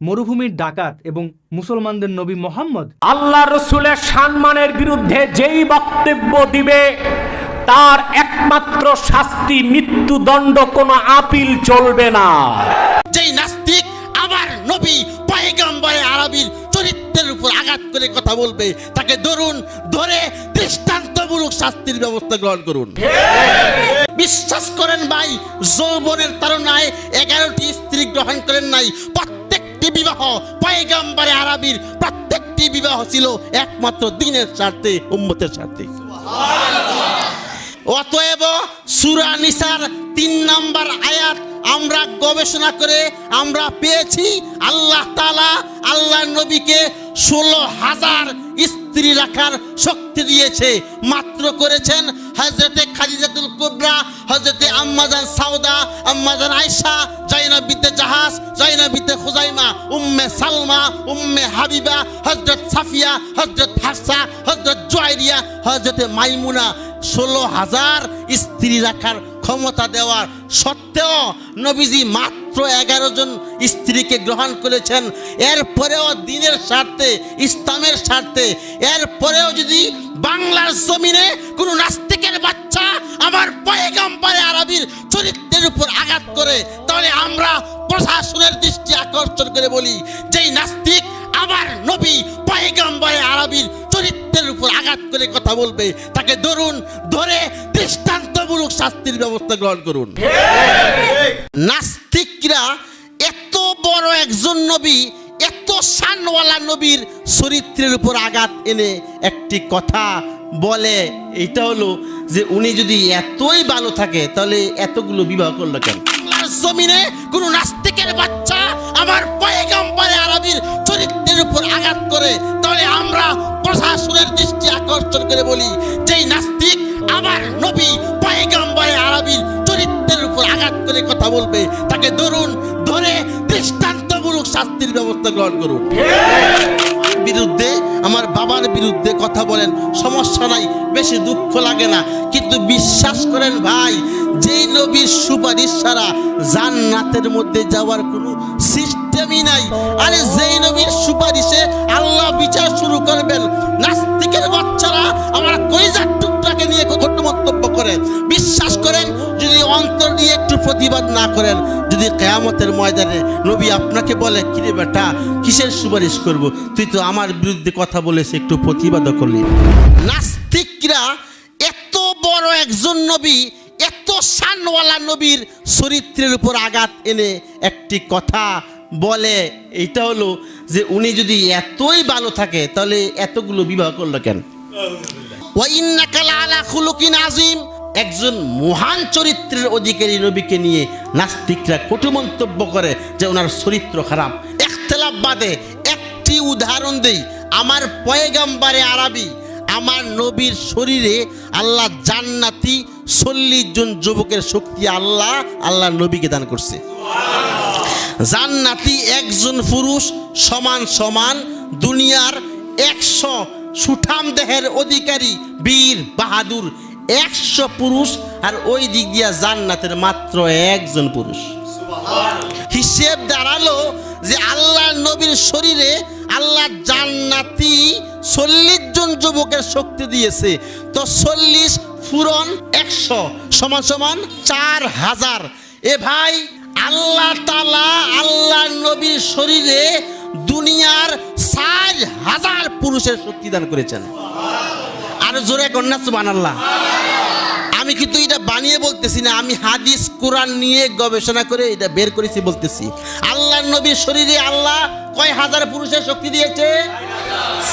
মরুভূমির ডাকাত এবং মুসলমানদের নবী মোহাম্মদ আল্লাহ রসুলের সম্মানের বিরুদ্ধে যেই বক্তব্য দিবে তার একমাত্র শাস্তি মৃত্যুদণ্ড কোনো আপিল চলবে না। যেই নাস্তিক আমার নবী পয়গম্বরে আরবির চরিত্রের উপর আঘাত করে কথা বলবে তাকে ধরুন ধরে দৃষ্টান্তমূলক শাস্তির ব্যবস্থা গ্রহণ করুন। বিশ্বাস করেন ভাই যৌবনের তারণায় এগারোটি স্ত্রী গ্রহণ করেন নাই প্রত্যেকটি বিবাহ পয়গাম্বারে আরবির প্রত্যেকটি বিবাহ ছিল একমাত্র দিনের স্বার্থে, উম্মতের স্বার্থে। অতএব সুরা নিসার তিন নাম্বার আয়াত আমরা গবেষণা করে আমরা পেয়েছি, আল্লাহ তালা আল্লাহ নবীকে ষোলো হাজার স্ত্রী রাখার শক্তি দিয়েছে, মাত্র করেছেন হজরতে খাদিজাতুল কুবরা হজরতে আম্মাজান সাউদা, আম্মাজান আয়সা জৈনবিদ্যে জাহাজ জৈনবিদ্যে খুজাইমা, উম্মে সালমা, উম্মে হাবিবা হজরত সাফিয়া হজরত হাসা হজরত জয়রিয়া হজরতে মাইমুনা। ষোলো হাজার স্ত্রী রাখার ক্ষমতা দেওয়ার সত্ত্বেও নবীজি মাত্র এগারো জন স্ত্রীকে গ্রহণ করেছেন। এরপরেও দিনের স্বার্থে, ইসলামের স্বার্থে, এরপরেও যদি বাংলার জমিনে কোনো নাস্তিকের বাচ্চা আমার পয়গাম্বারে আরবির চরিত্রের উপর আঘাত করে, তাহলে আমরা প্রশাসনের দৃষ্টি আকর্ষণ করে বলি যেই নাস্তিক আমার নবী পয়গাম্বারে আরবির চরিত্রের উপর আঘাত করে কথা বলবে। তাকে ধরুন, ধরে দৃষ্টান্তমূলক শাস্তির ব্যবস্থা গ্রহণ করুন। নাস্তিকরা এত বড় একজন নবী, এত শানওয়ালা নবীর চরিত্রের উপর আঘাত এনে একটি কথা বলে এটা হলো যে উনি যদি এতই ভালো থাকে, তাহলে এতগুলো বিবাহ করল কেন? জমিনে কোনো নাস্তিকের বাচ্চা আমার পয়গাম্বারে আরবির চরিত্রের উপর আঘাত করে, তাহলে আমরা প্রশাসনের দৃষ্টি আকর্ষণ করে বলি, যেই নাস্তিক আমার নবী পয়গাম্বারে আরবির চরিত্রের উপর আঘাত করে কথা বলবে, তাকে ধরুন, ধরে দৃষ্টান্তমূলক শাস্তির ব্যবস্থা গ্রহণ করুন। বিরুদ্ধে, আমার বাবার বিরুদ্ধে কথা বলেন, সমস্যা নাই, বেশি দুঃখ লাগে না। কিন্তু বিশ্বাস করেন ভাই, যেই নবীর সুপারিশ ছাড়া জান্নাতের মধ্যে যাওয়ার কোনো সিস্টেমই নাই। আরে যেই নবীর সুপারিশে আল্লাহ বিচার শুরু প্রতিবাদ না করেন যদি কেয়ামতের ময়দানে নবী আপনাকে বলে কিরে বেটা কিসের সুপারিশ করব? তুই তো আমার বিরুদ্ধে কথা বলেছে একটু প্রতিবাদও করলি। নাস্তিকরা এত বড় একজন নবী এত শানওয়ালা নবীর চরিত্রের উপর আঘাত এনে একটি কথা বলে এটা হলো যে উনি যদি এতই ভালো থাকে তাহলে এতগুলো বিবাহ করল কেন? ওয়াইন্নাকা লাআলা খুলুকিন আযীম। একজন মহান চরিত্রের অধিকারী নবীকে নিয়ে নাস্তিকরা কটু মন্তব্য করে যে ওনার চরিত্র খারাপ। একতলাপ বাদে একটি উদাহরণ দেই। আমার পয়গাম্বারে আরবি, আমার নবীর শরীরে আল্লাহ জান্নাতি চল্লিশ জন যুবকের শক্তি আল্লাহ আল্লাহ নবীকে দান করছে। জান্নাতি একজন পুরুষ সমান সমান দুনিয়ার একশো সুঠাম দেহের অধিকারী বীর, বাহাদুর একশো পুরুষ আর ওই দিক দিয়া জান্নাতের মাত্র একজন পুরুষ। হিসেব দাঁড়াল যে আল্লাহ নবীর শরীরে আল্লাহ জান্নাতি চল্লিশ জন যুবকের শক্তি দিয়েছে। তো চল্লিশ ফুরন একশো সমান সমান চার হাজার। এ ভাই, আল্লাহ তালা আল্লাহ নবীর শরীরে দুনিয়ার চার হাজার পুরুষের শক্তি দান করেছেন। আর জোরে কন্যা সুবান আল্লাহ আমি কিন্তু এটা বানিয়ে বলতেছি না, আমি হাদিস, কোরআন নিয়ে গবেষণা করে এটা বের করেছি বলতেছি। আল্লাহ নবীর শরীরে আল্লাহ কয় হাজার পুরুষের শক্তি দিয়েছে?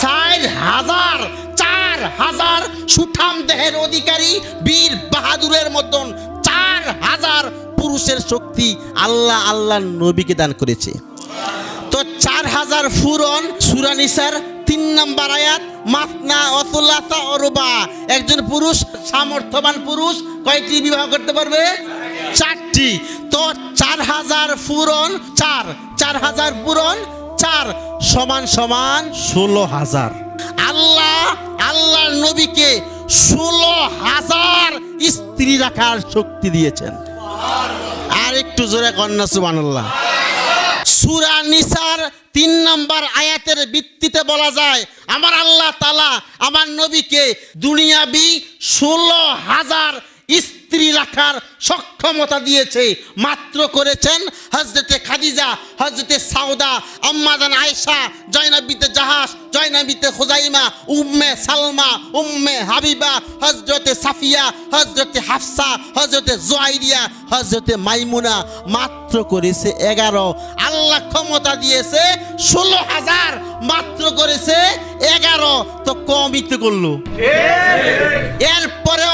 চার হাজার চার হাজার সুঠাম দেহের অধিকারী বীর বাহাদুরের মতন চার হাজার পুরুষের শক্তি আল্লাহ আল্লাহ নবীকে দান করেছে। তো চার হাজার ফুরন সুরানিসার তিন নাম্বার আয়াত মাতনা অতুলাতা অরুবা। একজন পুরুষ, সামর্থ্যবান পুরুষ, কয়টি বিবাহ করতে পারবে? চারটি। তো চার হাজার ফুরন চার। চার হাজার পুরন চার। সমান সমান ষোলো হাজার। আল্লাহ আল্লাহ নবীকে ষোলো হাজার স্ত্রী রাখার শক্তি দিয়েছেন। আর একটু জোরে কন্যা সুবান সুরা নিসার তিন নম্বর আয়াতের ভিত্তিতে বলা যায়, আমার আল্লাহ তালা আমার নবীকে দুনিয়াবি ষোলো হাজার স্ত্রী রাখার সক্ষমতা দিয়েছে। মাত্র করেছেন হজরতে খাদিজা হজরতে সাউদা আম্মাদান আয়েশা জয়নবিতে জাহাজ জয়নবিতে খুজাইমা উম্মে সালমা উম্মে হাবিবা হজরতে সাফিয়া হজরতে হাফসা হজরতে জোয়াইরিয়া হজরতে মাইমুনা। মাত্র করেছে এগারো। আল্লাহ ক্ষমতা দিয়েছে ষোলো হাজার। মাত্র করেছে এগারো। তো কমই তো করল। এরপরেও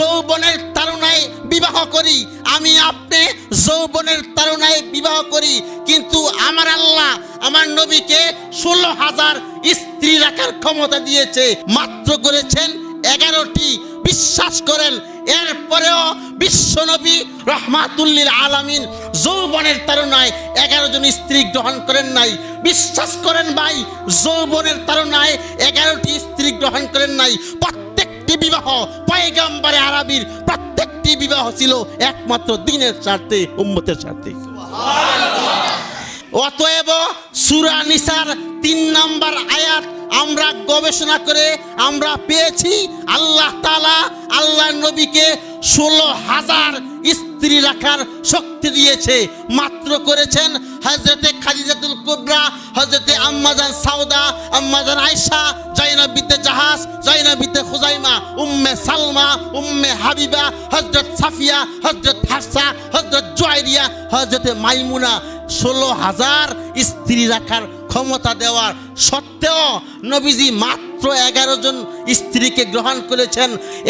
যৌবনের তারুণায় বিবাহ করি। আমি আপনি যৌবনের তারুণায় বিবাহ করি। কিন্তু আমার আল্লাহ আমার নবীকে ষোলো হাজার স্ত্রী রাখার ক্ষমতা দিয়েছে। মাত্র করেছেন এগারোটি। বিশ্বাস করেন, এরপরেও বিশ্বনবী রহমাতুল্লিল আলামিন যৌবনের তারুণায় এগারো জন স্ত্রী গ্রহণ করেন নাই। বিশ্বাস করেন ভাই, যৌবনের তারুণায় এগারোটি স্ত্রী গ্রহণ করেন নাই। প্রত্যেকটি বিবাহ পায়গাম্বারে আরবির প্রত্যেকটি বিবাহ ছিল একমাত্র দিনের স্বার্থে, উম্মতের স্বার্থে। অতএব সুরা নিসার তিন নাম্বার আয়াত আমরা গবেষণা করে আমরা পেয়েছি, আল্লাহ তালা আল্লাহ নবীকে ষোলো হাজার স্ত্রী রাখার শক্তি দিয়েছে, মাত্র করেছেন হজরতে খাদিজাতুল কুবরা হজরতে আম্মাজান সাউদা, আম্মাজান আয়সা জৈনবিতে জাহাজ জৈনবিতে খুজাইমা, উম্মে সালমা, উম্মে হাবিবা হজরত সাফিয়া হজরত হাসা হজরত জয়রিয়া হজরতে মাইমুনা। ষোলো হাজার স্ত্রী রাখার ক্ষমতা দেওয়ার সত্ত্বেও নবীজি মাত্র এগারো জন স্ত্রীকে গ্রহণ করেছেন।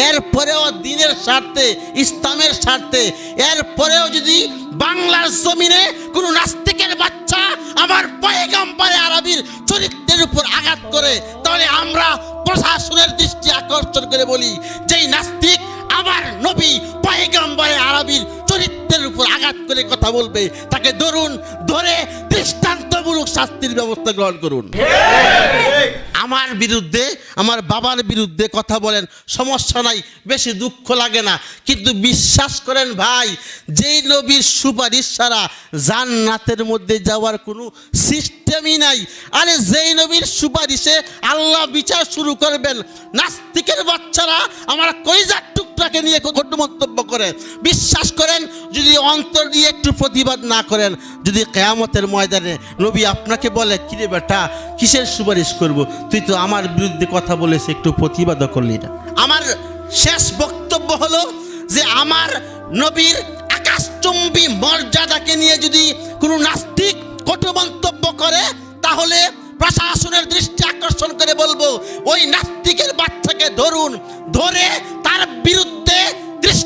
এরপরেও দিনের স্বার্থে, ইসলামের স্বার্থে, এরপরেও যদি বাংলার জমিনে কোনো নাস্তিকের বাচ্চা আমার পয়গাম্বারে আরবির চরিত্রের উপর আঘাত করে, তাহলে আমরা প্রশাসনের দৃষ্টি আকর্ষণ করে বলি, যেই নাস্তিক আমার নবী পয়গাম্বারে আরবির আঘাত করে কথা বলবে, তাকে ধরুন, ধরে দৃষ্টান্তমূলক শাস্তির ব্যবস্থা গ্রহণ করুন। আমার বিরুদ্ধে, আমার বাবার বিরুদ্ধে কথা বলেন, সমস্যা নাই, বেশি দুঃখ লাগে না। কিন্তু বিশ্বাস করেন ভাই, যেই নবীর সুপারিশ ছাড়া জান্নাতের মধ্যে যাওয়ার কোনো সিস্টেমই নাই। আরে যেই নবীর সুপারিশে আল্লাহ বিচার শুরু করবেন, নাস্তিকের বাচ্চারা আমার কইজার টুকটাকে নিয়ে কটু মন্তব্য করে বিশ্বাস করেন, যদি অন্তর দিয়ে একটু প্রতিবাদ না করেন, যদি কেয়ামতের ময়দানে নবী আপনাকে বলে, কিরে বেটা, কিসের সুপারিশ করব? তুই তো আমার বিরুদ্ধে কথা বলেছে, একটু প্রতিবাদও করলি না। আমার শেষ বক্তব্য হলো যে আমার নবীর আকাশচুম্বী মর্যাদাকে নিয়ে যদি কোনো নাস্তিক কটু মন্তব্য করে, তাহলে প্রশাসনের দৃষ্টি আকর্ষণ করে বলব, ওই নাস্তিকের বাচ্চাকে ধরুন, ধরে তার বিরুদ্ধে This.